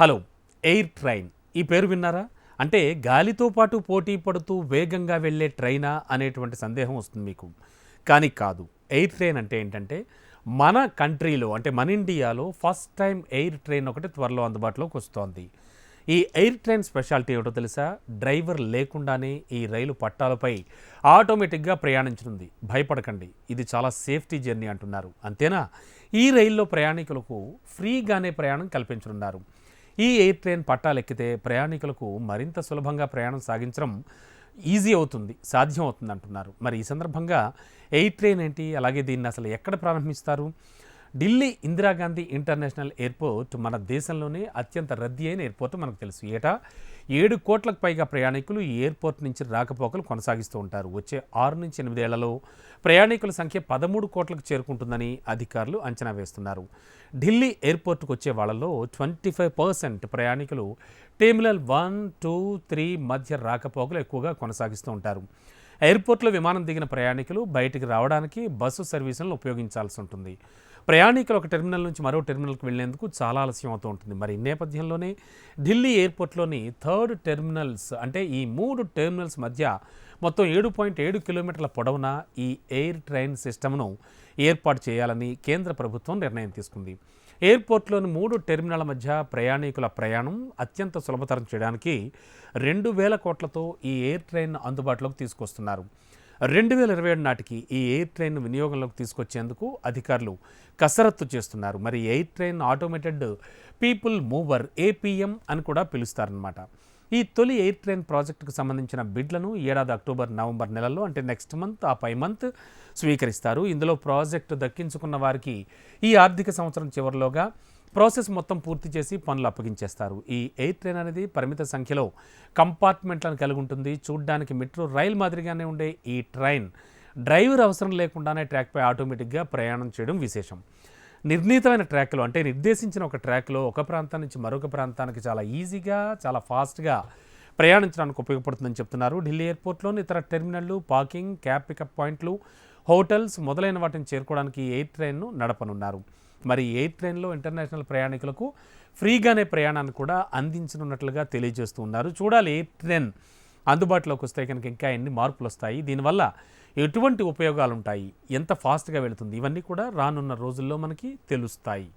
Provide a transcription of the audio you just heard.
Hello air train. ఈ పేరు విన్నారా? అంటే గాలితో పాటు పోటీ పడుతూ వేగంగా వెళ్ళే ట్రైనా అనేటువంటి సందేహం వస్తుంది మీకు. కానీ కాదు ఎయిర్ ట్రైన్ అంటే ఏంటంటే మన కంట్రీలో అంటే మన ఇండియాలో ఫస్ట్ టైం ఎయిర్ ట్రైన్ ఒకటి త్వరలో అందుబాటులోకి వస్తోంది. ఈ ఎయిర్ ట్రైన్ స్పెషాలిటీ ఏమిటో తెలుసా? డ్రైవర్ లేకుండానే ఈ రైలు పట్టాలపై ఆటోమేటిక్గా ప్రయాణించనుంది. భయపడకండి ఇది చాలా సేఫ్టీ జర్నీ అంటున్నారు. అంతేనా? ఈ రైల్లో ప్రయాణికులకు ఫ్రీగానే ప్రయాణం కల్పించనున్నారు. ఈ ఎయిర్ ట్రైన్ పట్టాలెక్కితే ప్రయాణికులకు మరింత సులభంగా ప్రయాణం సాగించడం ఈజీ అవుతుంది సాధ్యం అవుతుంది అంటున్నారు మరి ఈ సందర్భంగా ఎయిర్ ట్రైన్ ఏంటి? అలాగే దీన్ని అసలు ఎక్కడ ప్రారంభిస్తారు? ఢిల్లీ ఇందిరాగాంధీ ఇంటర్నేషనల్ ఎయిర్పోర్ట్ మన దేశంలోనే అత్యంత రద్దీ అయిన ఎయిర్పోర్ట్ మనకు తెలుసు. ఏటా? ఏడు కోట్లకు పైగా ప్రయాణికులు ఈ ఎయిర్పోర్ట్ నుంచి రాకపోకలు కొనసాగిస్తూ ఉంటారు. వచ్చే ఆరు నుంచి ఎనిమిదేళ్ళలో ప్రయాణికుల సంఖ్య పదమూడు కోట్లకు చేరుకుంటుందని అధికారులు అంచనా వేస్తున్నారు. ఢిల్లీ ఎయిర్పోర్ట్కు వచ్చే వాళ్ళలో ట్వంటీ ఫైవ్ పర్సెంట్ ప్రయాణికులు టెర్మినల్ వన్ టూ త్రీ మధ్య రాకపోకలు ఎక్కువగా కొనసాగిస్తూ ఉంటారు. ఎయిర్పోర్ట్లో విమానం దిగిన ప్రయాణికులు బయటికి రావడానికి బస్సు సర్వీసులను ఉపయోగించాల్సి ఉంటుంది. ప్రయాణికులు ఒక టెర్మినల్ నుంచి మరో టెర్మినల్కి వెళ్ళేందుకు చాలా ఆలస్యం అవుతూ ఉంటుంది. మరి ఈ నేపథ్యంలోనే ఢిల్లీ ఎయిర్పోర్ట్లోని థర్డ్ టెర్మినల్స్ అంటే ఈ మూడు టెర్మినల్స్ మధ్య మొత్తం ఏడు పాయింట్ ఏడు కిలోమీటర్ల పొడవున ఈ ఎయిర్ ట్రైన్ సిస్టమ్ను ఏర్పాటు చేయాలని కేంద్ర ప్రభుత్వం నిర్ణయం తీసుకుంది. ఎయిర్పోర్ట్లోని మూడు టెర్మినల్ మధ్య ప్రయాణికుల ప్రయాణం అత్యంత సులభతరం చేయడానికి రెండు వేల కోట్లతో ఈ ఎయిర్ ట్రైన్ అందుబాటులోకి తీసుకొస్తున్నారు. రెండు వేల ఇరవై ఏడు నాటికి ఈ ఎయిర్ ట్రైన్ వినియోగంలోకి తీసుకొచ్చేందుకు అధికారులు కసరత్తు చేస్తున్నారు. మరి air train automated people mover APM అని కూడా పిలుస్తారనమాట ఈ తొలి ఎయిర్ ట్రైన్ ప్రాజెక్టుకు సంబంధించిన బిడ్లను ఏడాది అక్టోబర్ నవంబర్ నెలలో అంటే నెక్స్ట్ మంత్ ఆ పై మంత్ స్వీకరిస్తారు. ఇందులో ప్రాజెక్టు దక్కించుకున్న వారికి ఈ ఆర్థిక సంవత్సరం చివరిలోగా ప్రాసెస్ మొత్తం పూర్తి చేసి పనులు అప్పగించేస్తారు. ఈ ఎయిర్ ట్రైన్ అనేది పరిమిత సంఖ్యలో కంపార్ట్మెంట్లను కలిగి ఉంటుంది. చూడ్డానికి మెట్రో రైల్ మాదిరిగానే ఉండే ఈ ట్రైన్ డ్రైవర్ అవసరం లేకుండానే ట్రాక్పై ఆటోమేటిక్గా ప్రయాణం చేయడం విశేషం. నిర్ణీతమైన ట్రాక్లో అంటే నిర్దేశించిన ఒక ట్రాక్లో ఒక ప్రాంతం నుంచి మరొక ప్రాంతానికి చాలా ఈజీగా చాలా ఫాస్ట్గా ప్రయాణించడానికి ఉపయోగపడుతుందని చెప్తున్నారు. ఢిల్లీ ఎయిర్పోర్ట్లోని ఇతర టెర్మినల్లు పార్కింగ్ క్యాబ్ పికప్ పాయింట్లు హోటల్స్ మొదలైన వాటిని చేరుకోవడానికి ఎయిర్ ట్రైన్ను నడపనున్నారు. మరి ఎయిర్ ట్రైన్లో ఇంటర్నేషనల్ ప్రయాణికులకు ఫ్రీగానే ప్రయాణాన్ని కూడా అందించనున్నట్లుగా తెలియజేస్తూ ఉన్నారు. చూడాలి ఎయిర్ ట్రైన్ అందుబాటులోకి వస్తే కనుక ఇంకా ఎన్ని మార్పులు వస్తాయి? దీనివల్ల ఎటువంటి ఉపయోగాలు ఉంటాయి ఎంత ఫాస్ట్గా వెళుతుంది? ఇవన్నీ కూడా రానున్న రోజుల్లో మనకి తెలుస్తాయి.